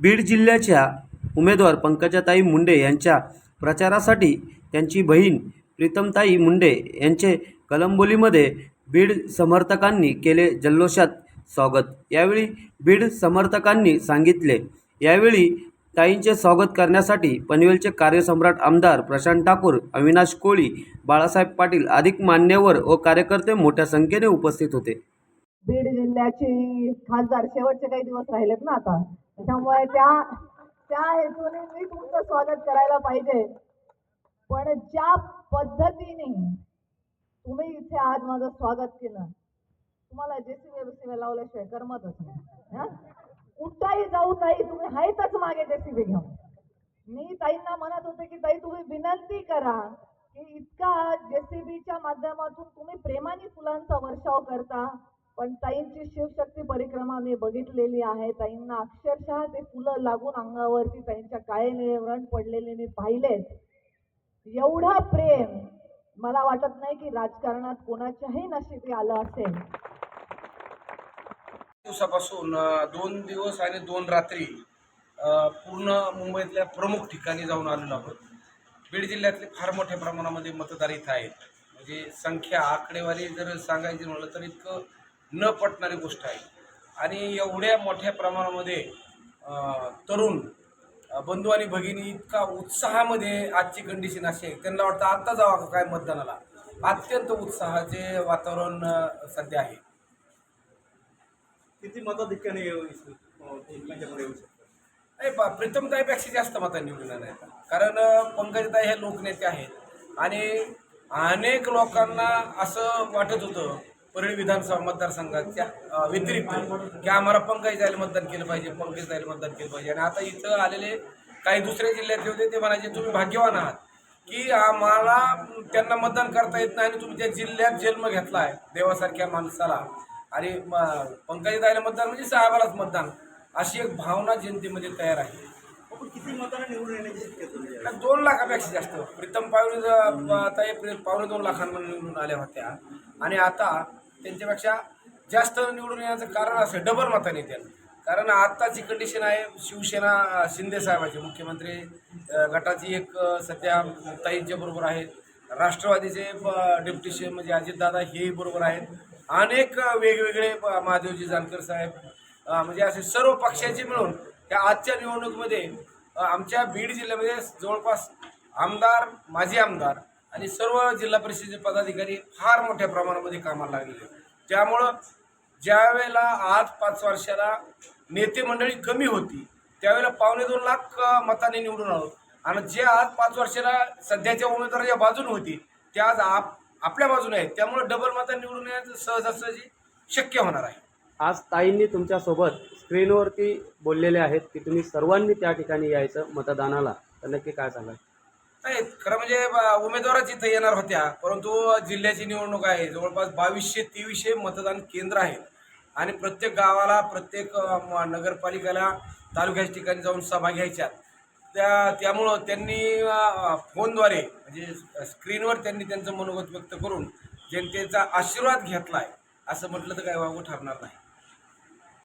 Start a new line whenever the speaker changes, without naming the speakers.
बीड जिल्ह्याच्या उमेदवार पंकजाताई मुंडे यांच्या प्रचारासाठी त्यांची बहीण प्रीतमताई मुंडे यांचे कलंबोलीमध्ये बीड समर्थकांनी केले जल्लोषात स्वागत. यावेळी बीड समर्थकांनी सांगितले यावेळी ताईंचे स्वागत करण्यासाठी पनवेलचे कार्यसम्राट आमदार प्रशांत ठाकूर अविनाश कोळी बाळासाहेब पाटील अधिक मान्यवर व कार्यकर्ते मोठ्या संख्येने उपस्थित होते.
बीड जिल्ह्याची खासदार शेवटचे काही दिवस राहिलेत ना आता. त्यामुळे त्या त्या हेतूने मी तुमचं स्वागत करायला पाहिजे. पण ज्या पद्धतीने तुम्ही इथे आज माझं स्वागत केलं तुम्हाला जेसीबी बिसीबी लावल्याशिवाय करमतच नाही. कुठंही जाऊ ताई तुम्ही आहेतच मागे जेसीबी घेऊन. मी ताईंना म्हणत होते की ताई तुम्ही विनंती करा की इतका जेसीबीच्या माध्यमातून तुम्ही प्रेमाने फुलांचा वर्षाव करता पण ताईंची शिवशक्ती परिक्रमा मी बघितलेली आहे. ताईंना अक्षरशः ते फुलं लागून अंगावरती ताईंच्या काळे व्रण पडलेले मी पाहिलेत एवढं प्रेम. मला वाटत नाही की राजकारणात कोणाच्याही नशिबी आलं असेल.
दिवसापासून दोन दिवस आणि दोन रात्री पूर्ण मुंबईतल्या प्रमुख ठिकाणी जाऊन आलेलो आहोत. बीड जिल्ह्यातले फार मोठ्या प्रमाणामध्ये मतदार इथं आहेत. म्हणजे संख्या आकडेवारी जर सांगायची म्हणलं तर इतकं न पटणारी गोष्ट आहे. आणि एवढ्या मोठ्या प्रमाणामध्ये तरुण बंधू आणि भगिनी इतका उत्साहामध्ये आजची कंडिशन अशी आहे. त्यांना वाटतं आत्ता जावा का काय मतदानाला? अत्यंत उत्साहाचे वातावरण सध्या आहे.
किती मताधिक्याने येऊ
नाही पा प्रीतमताईपेक्षा जास्त मतांनी निवडून आहेत कारण पंकजताई हे लोकनेते आहेत. आणि अनेक लोकांना असं वाटत होतं परळी विधानसभा मतदारसंघाच्या व्यतिरिक्त की आम्हाला पंकजताईला मतदान केलं पाहिजे पंकजताईला मतदान केलं पाहिजे. आणि आता इथं आलेले काही दुसऱ्या जिल्ह्यातले होते ते म्हणायचे तुम्ही भाग्यवान आहात की आम्हाला त्यांना मतदान करता येत नाही आणि तुम्ही त्या जिल्ह्यात जन्म घेतला आहे देवासारख्या माणसाला. आणि म- पंकजाताईला मतदान म्हणजे साहेबालाच मतदान अशी एक भावना जनतेमध्ये तयार आहे.
किती मताने निवडून येण्याची
दोन लाखापेक्षा जास्त. प्रीतम ताई प्री- पावणे दोन लाखांमध्ये निवडून आल्या होत्या. आणि आता त्यांच्यापेक्षा जास्त निवडून येण्याचं कारण असं डबल मताने त्या कारण आत्ताची कंडिशन आहे शिवसेना शिंदे साहेबाची. मुख्यमंत्री गटाची एक सध्या ताईंच्या बरोबर आहेत. राष्ट्रवादीचे अं, डेप्युटी म्हणजे अजितदादा हे बरोबर आहेत. अनेक वेगवेगळे महादेवजी जानकर साहेब म्हणजे असे सर्व पक्षाचे मिळून त्या आजच्या निवडणुकीमध्ये आमच्या बीड जिल्ह्यामध्ये जवळपास आमदार माजी आमदार आणि सर्व जिल्हा परिषदेचे पदाधिकारी फार मोठ्या प्रमाणामध्ये कामाला लागलेले त्यामुळं ज्या वेळेला आज पाच वर्षाला नेते मंडळी कमी होती त्यावेळेला पावणे दोन लाख मताने निवडून आलो. आणि जे आज पाच वर्षाला सध्याच्या उमेदवाराच्या बाजूने होती त्या आज आप आपल्या बाजूने आहेत. त्यामुळे डबल मतांनी निवडून येण्याचं सहजासहजी शक्य होणार आहे.
आज ताईंनी तुमच्यासोबत स्क्रीनवरती बोललेले आहेत की तुम्ही सर्वांनी त्या ठिकाणी यायचं मतदानाला. तर नक्की काय सांगाल?
नाही खरं म्हणजे उमेदवारच इथं येणार होत्या. परंतु जिल्ह्याची निवडणूक आहे. जवळपास बावीसशे तेवीसशे मतदान केंद्र आहेत आणि प्रत्येक गावाला प्रत्येक म- नगरपालिकेला तालुक्याच्या ठिकाणी जाऊन सभा घ्यायच्या. त्या त्यामुळं त्यांनी फोनद्वारे म्हणजे स्क्रीनवर त्यांनी त्यांचं मनोगत व्यक्त करून जनतेचा आशीर्वाद घेतला आहे असं म्हटलं तर काय वागू ठरणार नाही.